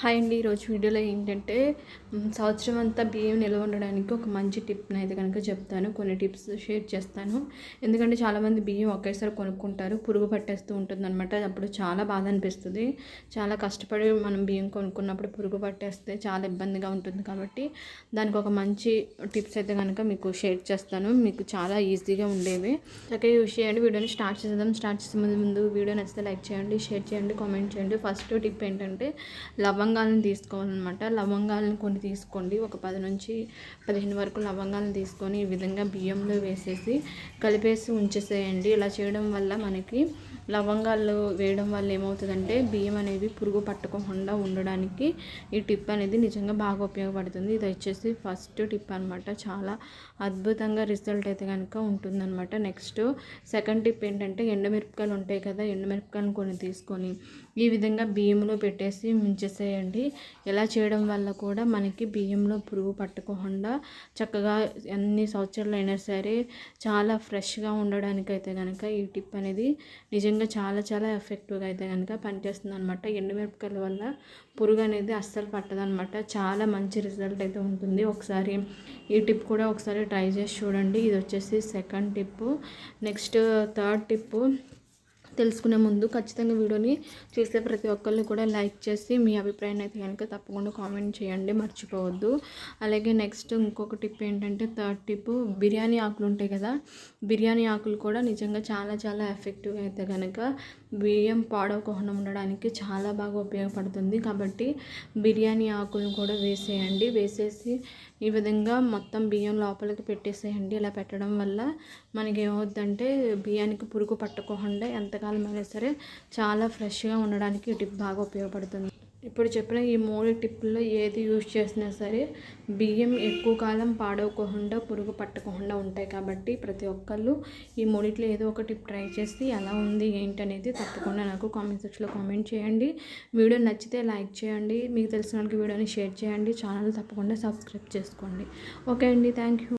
Hi అండి ఈరోజు వీడియోలో ఏంటంటే సంవత్సరం అంతా బియ్యం నిల్వ ఉండడానికి ఒక మంచి టిప్ని అయితే కనుక చెప్తాను. కొన్ని టిప్స్ షేర్ చేస్తాను. ఎందుకంటే చాలామంది బియ్యం ఒకేసారి కొనుక్కుంటారు పురుగు పట్టేస్తూ ఉంటుందన్నమాట. అప్పుడు చాలా బాధ అనిపిస్తుంది. చాలా కష్టపడి మనం బియ్యం కొనుక్కున్నప్పుడు పురుగు పట్టేస్తే చాలా ఇబ్బందిగా ఉంటుంది కాబట్టి దానికి ఒక మంచి టిప్స్ అయితే కనుక మీకు షేర్ చేస్తాను. మీకు చాలా ఈజీగా ఉండేవి. చక్కగా యూస్ చేయండి వీడియోని స్టార్ట్ చేద్దాం స్టార్ట్ చేసే ముందు ముందు వీడియో నచ్చితే లైక్ చేయండి షేర్ చేయండి కామెంట్ చేయండి. ఫస్ట్ టిప్ ఏంటంటే లవంగాలను తీసుకోవాలన్నమాట. లవంగాలను కొన్ని తీసుకోండి. ఒక పది నుంచి పదిహేను వరకు లవంగాలను తీసుకొని ఈ విధంగా బియ్యంలో వేసేసి కలిపేసి ఉంచేసేయండి. ఇలా చేయడం వల్ల మనకి లవంగాలు వేయడం వల్ల ఏమవుతుందంటే బియ్యం అనేది పురుగు పట్టకుండా ఉండడానికి ఈ టిప్ అనేది నిజంగా బాగా ఉపయోగపడుతుంది. ఇది వచ్చేసి ఫస్ట్ టిప్ అనమాట చాలా అద్భుతంగా రిజల్ట్ అయితే కనుక ఉంటుందన్నమాట. నెక్స్ట్ సెకండ్ టిప్ ఏంటంటే ఎండుమిరపకాయలు ఉంటాయి కదా ఎండుమిరపకాయలు కొన్ని తీసుకొని ఈ విధంగా బియ్యంలో పెట్టేసి చేయండి. ఇలా చేయడం వల్ల కూడా మనకి బియ్యంలో పురుగు పట్టకుండా చక్కగా ఎన్ని సంవత్సరాలు అయినా సరే చాలా ఫ్రెష్గా ఉండడానికి అయితే కనుక ఈ టిప్ అనేది నిజంగా చాలా చాలా ఎఫెక్టివ్గా అయితే కనుక పనిచేస్తుంది అనమాట ఎండుమిరపకాయల వల్ల పురుగు అనేది అస్సలు పట్టదనమాట చాలా మంచి రిజల్ట్ అయితే ఉంటుంది. ఒకసారి ఈ టిప్ కూడా ఒకసారి ట్రై చేసి చూడండి. ఇది వచ్చేసి second tip next third tip తెలుసుకునే ముందు ఖచ్చితంగా వీడియోని చూసే ప్రతి ఒక్కరిని కూడా లైక్ చేసి మీ అభిప్రాయాన్ని అయితే కనుక తప్పకుండా కామెంట్ చేయండి మర్చిపోవద్దు. అలాగే నెక్స్ట్ ఇంకొక టిప్ ఏంటంటే థర్డ్ టిప్ బిర్యానీ ఆకులు ఉంటాయి కదా బిర్యానీ ఆకులు కూడా నిజంగా చాలా చాలా ఎఫెక్టివ్గా అయితే కనుక బియ్యం పాడవకుండా ఉండడానికి చాలా బాగా ఉపయోగపడుతుంది. కాబట్టి బిర్యానీ ఆకులను కూడా వేసేయండి. వేసేసి ఈ విధంగా మొత్తం బియ్యం లోపలికి పెట్టేసేయండి. ఇలా పెట్టడం వల్ల మనకి ఏమవుద్దంటే బియ్యానికి పురుగు పట్టకుండా ఎంత అయినా సరే చాలా ఫ్రెష్గా ఉండడానికి ఈ టిప్ బాగా ఉపయోగపడుతుంది. ఇప్పుడు చెప్పిన ఈ మూడు టిప్పుల్లో ఏది యూజ్ చేసినా సరే బియ్యం ఎక్కువ కాలం పాడవకుండా పురుగు పట్టకుండా ఉంటాయి కాబట్టి ప్రతి ఒక్కళ్ళు ఈ మూడిట్లో ఏదో ఒక టిప్ ట్రై చేసి ఎలా ఉంది ఏంటి అనేది తప్పకుండా నాకు కామెంట్ సెక్షన్లో కామెంట్ చేయండి. వీడియో నచ్చితే లైక్ చేయండి. మీకు తెలిసిన వాళ్ళకి వీడియోని షేర్ చేయండి. ఛానల్ తప్పకుండా సబ్స్క్రైబ్ చేసుకోండి. ఓకే అండి. Thank you.